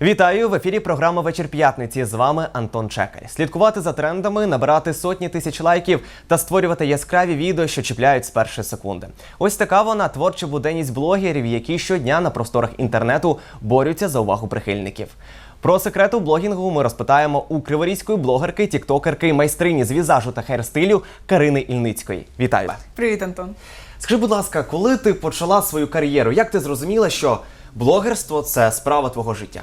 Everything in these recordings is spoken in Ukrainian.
Вітаю в ефірі. Програма Вечір п'ятниці. З вами Антон Чекай. Слідкувати за трендами, набирати сотні тисяч лайків та створювати яскраві відео, що чіпляють з першої секунди. Ось така вона творча буденність блогерів, які щодня на просторах інтернету борються за увагу прихильників. Про секрети блогінгу ми розпитаємо у криворізької блогерки, тіктокерки, майстрині з візажу та хейр-стилю Карини Ільницької. Вітаю! Привіт, Антон. Скажи, будь ласка, коли ти почала свою кар'єру, як ти зрозуміла, що блогерство це справа твого життя?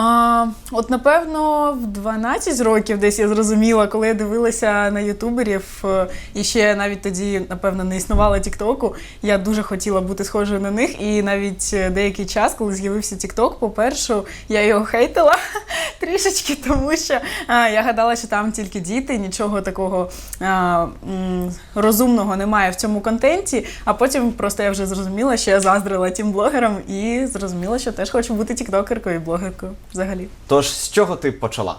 А, от напевно, в 12 років десь я зрозуміла, коли я дивилася на ютуберів, е, і ще навіть тоді, напевно, не існувало Тіктоку. Я дуже хотіла бути схожою на них. І навіть е, деякий час, коли з'явився Тікток, по-перше, я його хейтила трішечки, тому що а, я гадала, що там тільки діти, нічого такого а, м, розумного немає в цьому контенті. А потім просто я вже зрозуміла, що я заздрила тим блогерам і зрозуміла, що теж хочу бути тіктокеркою і блогеркою взагалі. Тож з чого ти почала?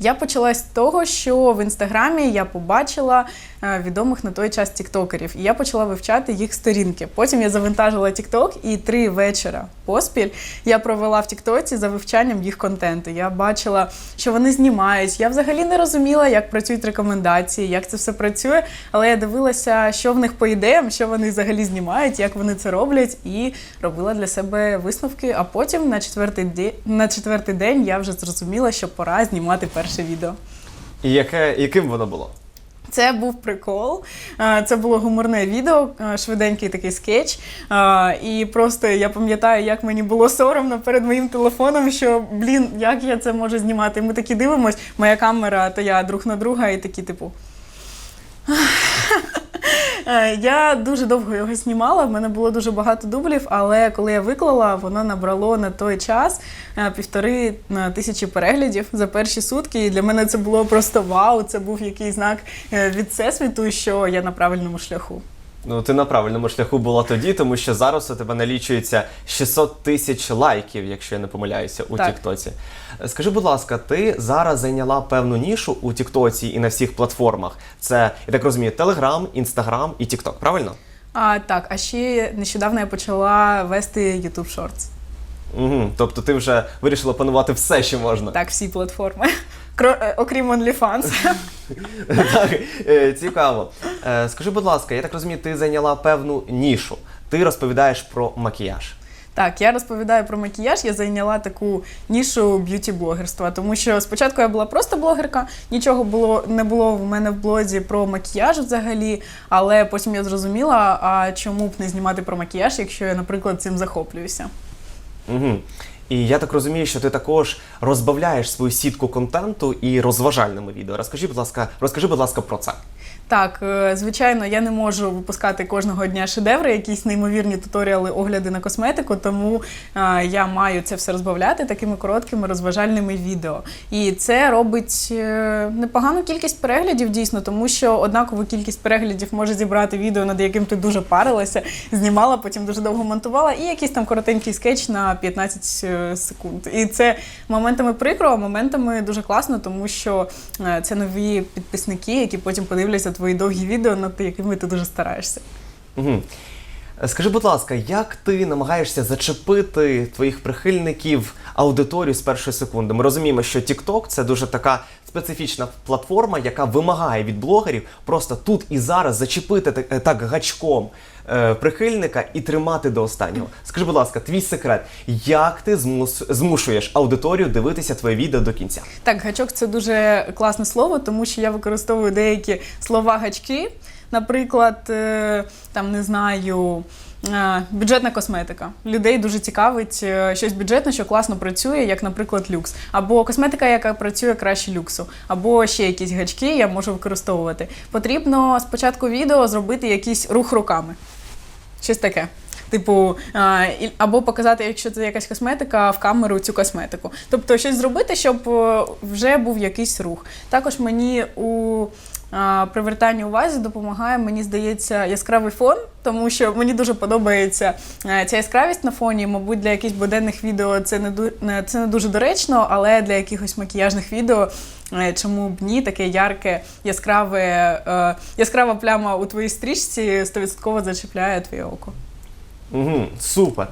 Я почала з того, що в інстаграмі я побачила е, відомих на той час тіктокерів, і я почала вивчати їх сторінки. Потім я завантажила тікток, і три вечора поспіль я провела в тіктоці за вивчанням їх контенту. Я бачила, що вони знімають. Я взагалі не розуміла, як працюють рекомендації, як це все працює. Але я дивилася, що в них по ідеям, що вони взагалі знімають, як вони це роблять, і робила для себе висновки. А потім на четвертий день на четвертий день я вже зрозуміла, що пора знімати перше відео. І яке, яким воно було? Це був прикол. Е, Це було гуморне відео, е, швиденький такий скетч. Е, І просто я пам'ятаю, як мені було соромно перед моїм телефоном, що блін, як я це можу знімати. Ми такі дивимось, моя камера то я друг на друга, і такі, типу. Е, Я дуже довго його знімала, в мене було дуже багато дублів, але коли я виклала, воно набрало на той час е, півтори е, тисячі переглядів за перші сутки. І для мене це було просто вау. Це був якийсь знак від всесвіту, що я на правильному шляху. Ну, ти на правильному шляху була тоді, тому що зараз у тебе налічується 600 тисяч лайків, якщо я не помиляюся, у Так. Тіктоці. Скажи, будь ласка, ти зараз зайняла певну нішу у Тіктоці і на всіх платформах. Це, я так розумію, Телеграм, Інстаграм і Тікток, правильно? А так, а ще нещодавно я почала вести YouTube Shorts. Угу. Тобто ти вже вирішила панувати все, що можна. Так, всі платформи. Е, Окрім OnlyFans. Так, е, цікаво. Е, Скажи, будь ласка, я так розумію, ти зайняла певну нішу. Ти розповідаєш про макіяж. Так, я розповідаю про макіяж. Я зайняла таку нішу б'юті-блогерства, тому що спочатку я була просто блогерка, нічого було не було в мене в блозі про макіяж взагалі. Але потім я зрозуміла, а чому б не знімати про макіяж, якщо я, наприклад, цим захоплююся. Угу. І я так розумію, що ти також розбавляєш свою сітку контенту і розважальними відео. Розкажи, будь ласка, розкажи, будь ласка, про це. Так, е, звичайно, я не можу випускати кожного дня шедеври, якісь неймовірні туторіали, огляди на косметику, тому е, я маю це все розбавляти такими короткими розважальними відео. І це робить е, непогану кількість переглядів, дійсно, тому що однакову кількість переглядів може зібрати відео, над яким ти дуже парилася, знімала, потім дуже довго монтувала, і якийсь там коротенький скетч на 15 е, секунд. І це моментами прикро, а моментами дуже класно, тому що це нові підписники, які потім подивляться твої довгі відео, над якими ти дуже стараєшся. Угу. Скажи, будь ласка, як ти намагаєшся зачепити твоїх прихильників аудиторію з першої секунди? Ми розуміємо, що TikTok – це дуже така специфічна платформа, яка вимагає від блогерів просто тут і зараз зачепити так, е, гачком е, прихильника і тримати до останнього. Скажи, будь ласка, твій секрет, як ти змус, змушуєш аудиторію дивитися твоє відео до кінця? Так, гачок це дуже класне слово, тому що я використовую деякі слова гачки. Наприклад, е, там не знаю. е, Бюджетна косметика. Людей дуже цікавить е, щось бюджетне, що класно працює, як, наприклад, люкс. Або косметика, яка працює краще люксу, або ще якісь гачки я можу використовувати. Потрібно спочатку відео зробити якийсь рух руками. Щось таке. Типу, або показати, якщо це якась косметика, в камеру цю косметику. Тобто щось зробити, щоб вже був якийсь рух. Також мені у а, привертанні уваги допомагає, мені здається, яскравий фон, тому що мені дуже подобається е, ця яскравість на фоні. Мабуть, для якихось буденних відео це не це не дуже доречно, але для якихось макіяжних відео. е, Чому б ні, таке ярке, яскраве, е, яскрава пляма у твоїй стрічці 100% зачіпляє твоє око. Угу, супер.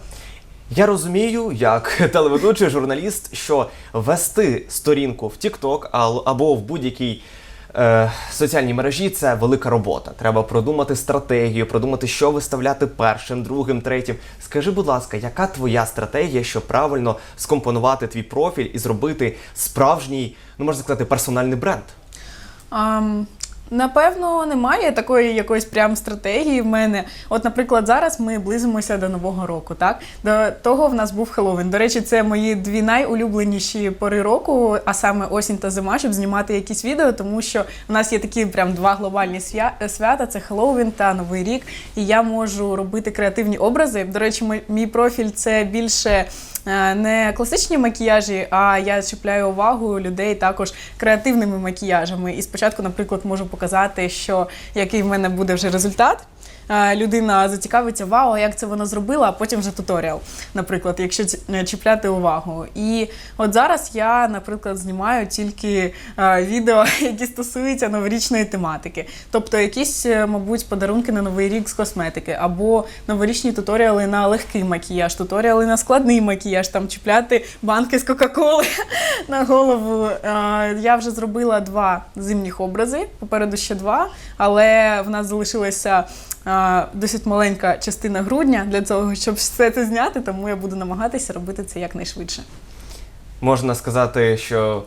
Я розумію, як телеведучий журналіст, що вести сторінку в TikTok або в будь-якій е, соціальні мережі це велика робота. Треба продумати стратегію, продумати, що виставляти першим, другим, третім. Скажи, будь ласка, яка твоя стратегія, щоб правильно скомпонувати твій профіль і зробити справжній, ну можна сказати, персональний бренд? Ам, Напевно, немає такої якоїсь прям стратегії в мене. От, наприклад, зараз ми близимося до Нового року. Так до того в нас був Хеллоуін. До речі, це мої дві найулюбленіші пори року, а саме осінь та зима, щоб знімати якісь відео, тому що в нас є такі прям два глобальні свята: це Хеллоуін та Новий рік. І я можу робити креативні образи. До речі, мій профіль це більше. Е, Не класичні макіяжі, а я чіпляю увагу людей також креативними макіяжами. І спочатку, наприклад, можу показати, що який в мене буде вже результат. Е, Людина зацікавиться, вау, як це вона зробила, а потім вже туторіал, наприклад, якщо чіпляти увагу. І от зараз я, наприклад, знімаю тільки е, відео, які стосуються новорічної тематики. Тобто якісь, е, мабуть, подарунки на новий рік з косметики, або новорічні туторіали на легкий макіяж, туторіали на складний макіяж, там чіпляти банки з Кока-Коли на голову. Я вже зробила два зимніх образи, попереду ще два, але в нас залишилася е, досить маленька частина грудня для того, щоб все це зняти, тому я буду намагатися робити це якнайшвидше. Можна сказати, що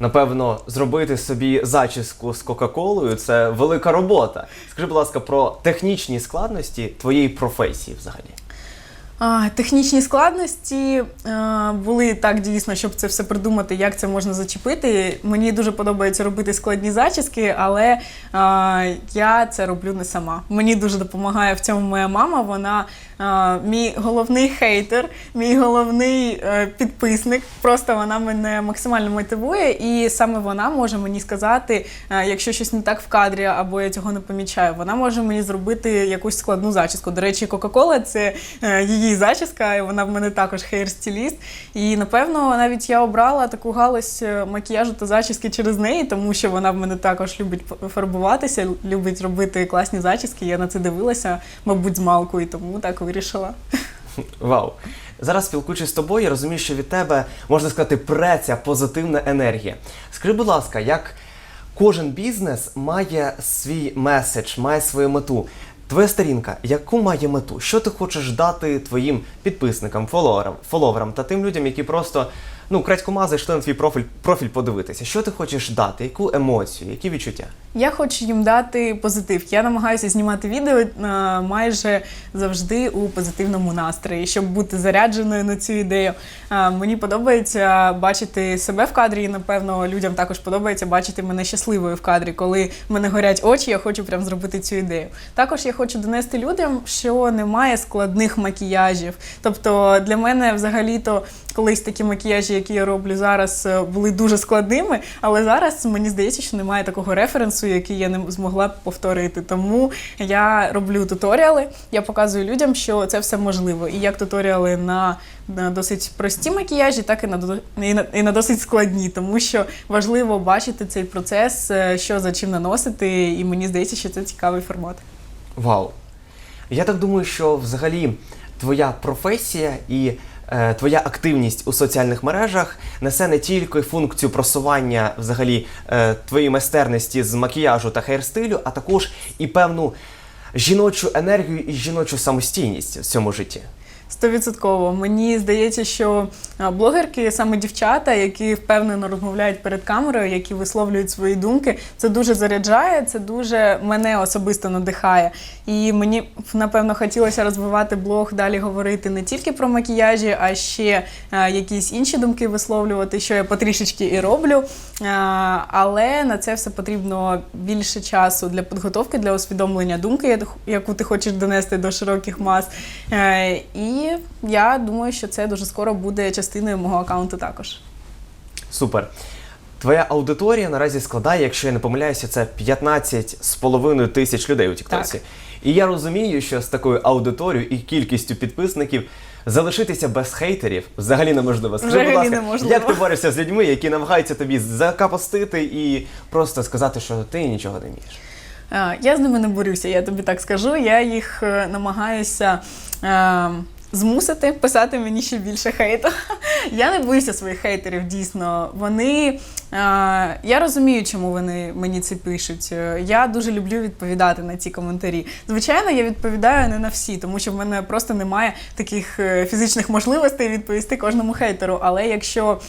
напевно зробити собі зачіску з Кока-Колою це велика робота. Скажи, будь ласка, про технічні складності твоєї професії взагалі. Технічні складності е, були так дійсно, щоб це все придумати, як це можна зачепити. Мені дуже подобається робити складні зачіски, але е, я це роблю не сама. Мені дуже допомагає в цьому моя мама. Вона мій головний хейтер, мій головний е, підписник. Просто вона мене максимально мотивує, і саме вона може мені сказати, е, якщо щось не так в кадрі, або я цього не помічаю. Вона може мені зробити якусь складну зачіску. До речі, Кока-Кола це е, її зачіска, і вона в мене також хейр-стиліст. І напевно навіть я обрала таку галузь макіяжу та зачіски через неї, тому що вона в мене також любить фарбуватися, любить робити класні зачіски. Я на це дивилася, мабуть, з малку, і тому так вирішила. Вау! Зараз спілкуючись з тобою, я розумію, що від тебе можна сказати преться позитивна енергія. Скажи, будь ласка, як кожен бізнес має свій меседж, має свою мету. Твоя сторінка, яку має мету? Що ти хочеш дати твоїм підписникам, фоловерам, фоловерам та тим людям, які просто ну крадькома зайшли на твій профіль, профіль подивитися? Що ти хочеш дати? Яку емоцію, які відчуття? Я хочу їм дати позитив. Я намагаюся знімати відео е, майже завжди у позитивному настрої, щоб бути зарядженою на цю ідею. Е, Мені подобається бачити себе в кадрі, і напевно людям також подобається бачити мене щасливою в кадрі. Коли в мене горять очі, я хочу прям зробити цю ідею. Також я хочу донести людям, що немає складних макіяжів. Тобто для мене взагалі-то колись такі макіяжі, які я роблю зараз, е, були дуже складними, але зараз мені здається, що немає такого референсу, який я не змогла б повторити. Тому я роблю туторіали, я показую людям, що це все можливо. І як туторіали на, на досить прості макіяжі, так і на, і на, і на досить складні, тому що важливо бачити цей процес, е, що за чим наносити, і мені здається, що це цікавий формат. Вау! Я так думаю, що взагалі твоя професія і твоя активність у соціальних мережах несе не тільки функцію просування взагалі е, твоєї майстерності з макіяжу та хейрстилю, а також і певну жіночу енергію і жіночу самостійність в цьому житті. Стовідсотково. Мені здається, що блогерки, саме дівчата, які впевнено розмовляють перед камерою, які висловлюють свої думки, це дуже заряджає, це дуже мене особисто надихає. І мені напевно хотілося розвивати блог, далі говорити не тільки про макіяжі, а ще якісь інші думки висловлювати, що я потрішечки і роблю. Але на це все потрібно більше часу для підготовки, для усвідомлення думки, яку ти хочеш донести до широких мас. Е, І я думаю, що це дуже скоро буде частиною мого аккаунту також. Супер. Твоя аудиторія наразі складає, якщо я не помиляюся, це 15 з половиною тисяч людей у Тіктоці. І я розумію, що з такою аудиторією і кількістю підписників залишитися без хейтерів взагалі неможливо. Скажи, Взагалі будь ласка, неможливо. як ти борешся з людьми, які намагаються тобі закапостити і просто сказати, що ти нічого не вмієш? Я з ними не борюся, я тобі так скажу. Я їх е, намагаюся е, змусити писати мені ще більше хейту. Я не боюся своїх хейтерів, дійсно. Вони. Е, я розумію, чому вони мені це пишуть. Е, Я дуже люблю відповідати на ці коментарі. Звичайно, я відповідаю не на всі, тому що в мене просто немає таких е, фізичних можливостей відповісти кожному хейтеру. Але якщо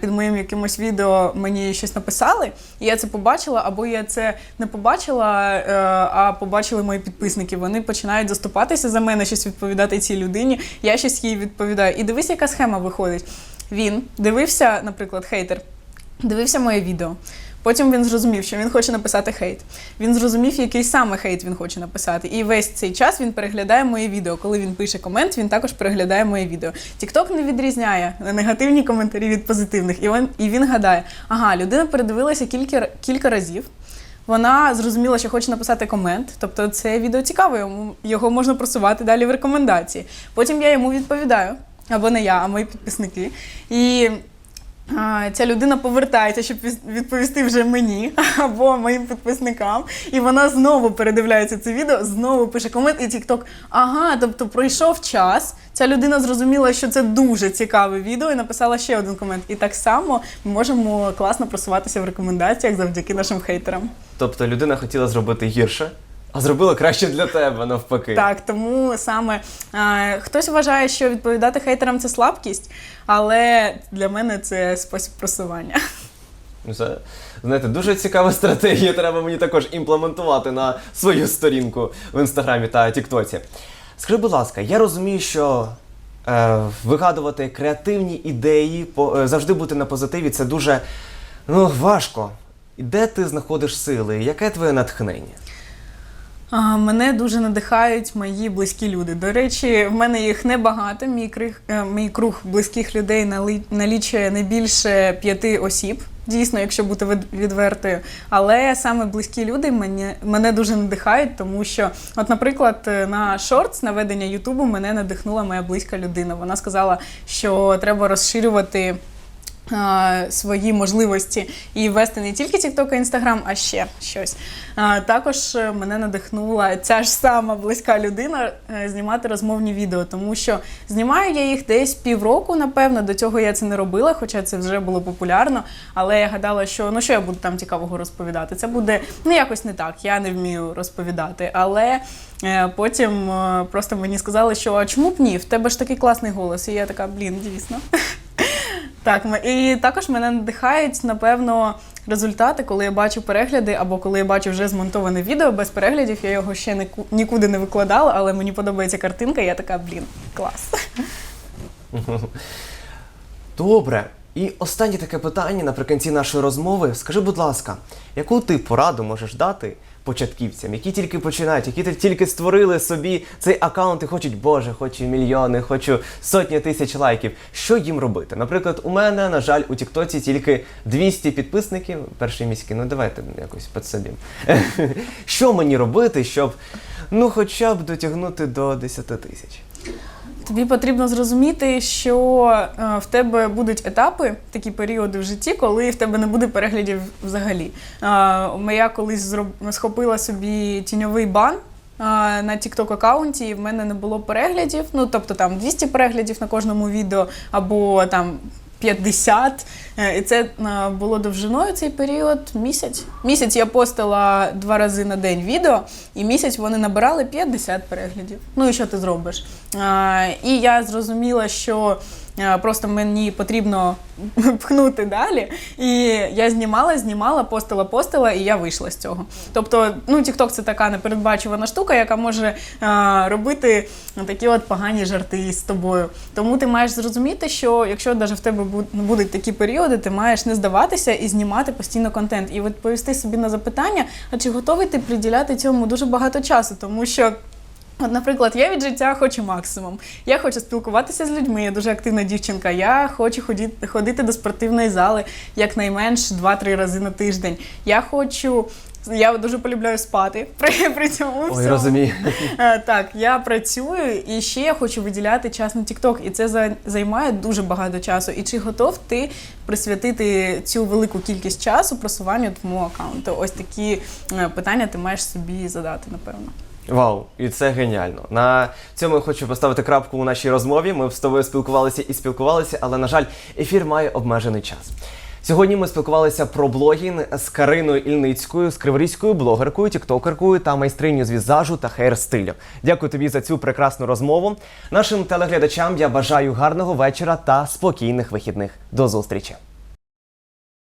під моїм якимось відео мені щось написали, і я це побачила, або я це не побачила, а побачили мої підписники, вони починають заступатися за мене, щось відповідати цій людині. Я щось їй відповідаю. І дивись, яка схема виходить. Він дивився, наприклад, хейтер, дивився моє відео. Потім він зрозумів, що він хоче написати хейт. Він зрозумів, який саме хейт він хоче написати. І весь цей час він переглядає моє відео. Коли він пише комент, він також переглядає моє відео. Тікток не відрізняє негативні коментарі від позитивних. І він, і він гадає: ага, людина передивилася кілька, кілька разів. Вона зрозуміла, що хоче написати комент, тобто це відео цікаве, йому його можна просувати далі в рекомендації. Потім я йому відповідаю, або не я, а мої підписники. І ця людина повертається, щоб відповісти вже мені або моїм підписникам. І вона знову передивляється це відео, знову пише комент і TikTok. Ага, тобто пройшов час. Ця людина зрозуміла, що це дуже цікаве відео, і написала ще один комент. І так само ми можемо класно просуватися в рекомендаціях завдяки нашим хейтерам. Тобто людина хотіла зробити гірше, а зробила краще для тебе навпаки. Так, тому саме е, хтось вважає, що відповідати хейтерам це слабкість, але для мене це спосіб просування. Ну, Це, знаєте, дуже цікава стратегія. Треба мені також імплементувати на свою сторінку в інстаграмі та Тіктоці. Скажи, будь ласка, я розумію, що е, вигадувати креативні ідеї, по, е, завжди бути на позитиві це дуже ну, важко. І Де ти знаходиш сили? Яке твоє натхнення? Мене дуже надихають мої близькі люди. До речі, в мене їх небагато. Мій круг, мій круг близьких людей налічує не більше п'яти осіб. Дійсно, якщо бути від- відвертою. Але саме близькі люди мене, мене дуже надихають, тому що, от, наприклад, на шортс на ведення Ютубу мене надихнула моя близька людина. Вона сказала, що треба розширювати свої можливості і вести не тільки TikTok і Instagram, а ще щось. Також е, мене надихнула ця ж сама близька людина е, знімати розмовні відео, тому що знімаю я їх десь півроку, напевно. До цього я це не робила, хоча це вже було популярно. Але я гадала, що ну що я буду там цікавого розповідати. Це буде ну якось не так. Я не вмію розповідати. Але е, потім просто мені сказали, що а чому б ні? В тебе ж такий класний голос. І я така, блін, дійсно. Так, і також мене надихають, напевно, результати, коли я бачу перегляди, або коли я бачу вже змонтоване відео без переглядів, я його ще нику- нікуди не викладала, але мені подобається картинка, і я така, блін, клас. Добре. І останнє таке питання наприкінці нашої розмови. Скажи, будь ласка, яку ти пораду можеш дати початківцям, які тільки починають, які тільки створили собі цей аккаунт і хочуть, Боже, хочу мільйони, хочу сотні тисяч лайків. Що їм робити? Наприклад, у мене, на жаль, у Тіктоці тільки 200 підписників, перший міський, ну давайте якось підсобім. Що мені робити, щоб ну хоча б дотягнути до 10 тисяч? Тобі потрібно зрозуміти, що е, в тебе будуть етапи, такі періоди в житті, коли в тебе не буде переглядів взагалі. Е, я колись зроб... схопила собі тіньовий бан. е, На TikTok аккаунті і в мене не було переглядів. Ну тобто там 200 переглядів на кожному відео, або там 50. Е, І це е, було довжиною цей період місяць. Місяць я постила два рази на день відео, і місяць вони набирали 50 переглядів. Ну і що ти зробиш? Е, І я зрозуміла, що просто мені потрібно пхнути далі. І я знімала, знімала, постила, постила, і я вийшла з цього. Тобто, ну, TikTok це така непередбачувана штука, яка може е, робити такі от погані жарти з тобою. Тому ти маєш зрозуміти, що якщо навіть в тебе будуть такі періоди, ти маєш не здаватися і знімати постійно контент. І відповісти собі на запитання, а чи готовий ти приділяти цьому дуже багато часу, тому що. От, наприклад, я від життя хочу максимум. Я хочу спілкуватися з людьми, я дуже активна дівчинка. Я хочу ходити, ходити до спортивної зали якнайменш 2-3 рази на тиждень. Я хочу. Я дуже полюбляю спати при, при цьому. Ой, всьому. розумію. Е, Так, я працюю і ще я хочу виділяти час на TikTok, і це займає дуже багато часу. І чи готов ти присвятити цю велику кількість часу просуванню твого аккаунту? Ось такі е, питання ти маєш собі задати, напевно. Вау, і це геніально. На цьому я хочу поставити крапку у нашій розмові. Ми з тобою спілкувалися і спілкувалися, але на жаль, ефір має обмежений час. Сьогодні ми спілкувалися про блогінг з Кариною Ільницькою, з криворізькою блогеркою, тіктокеркою та майстриню з візажу та хейр-стилю. Дякую тобі за цю прекрасну розмову. Нашим телеглядачам я бажаю гарного вечора та спокійних вихідних. До зустрічі!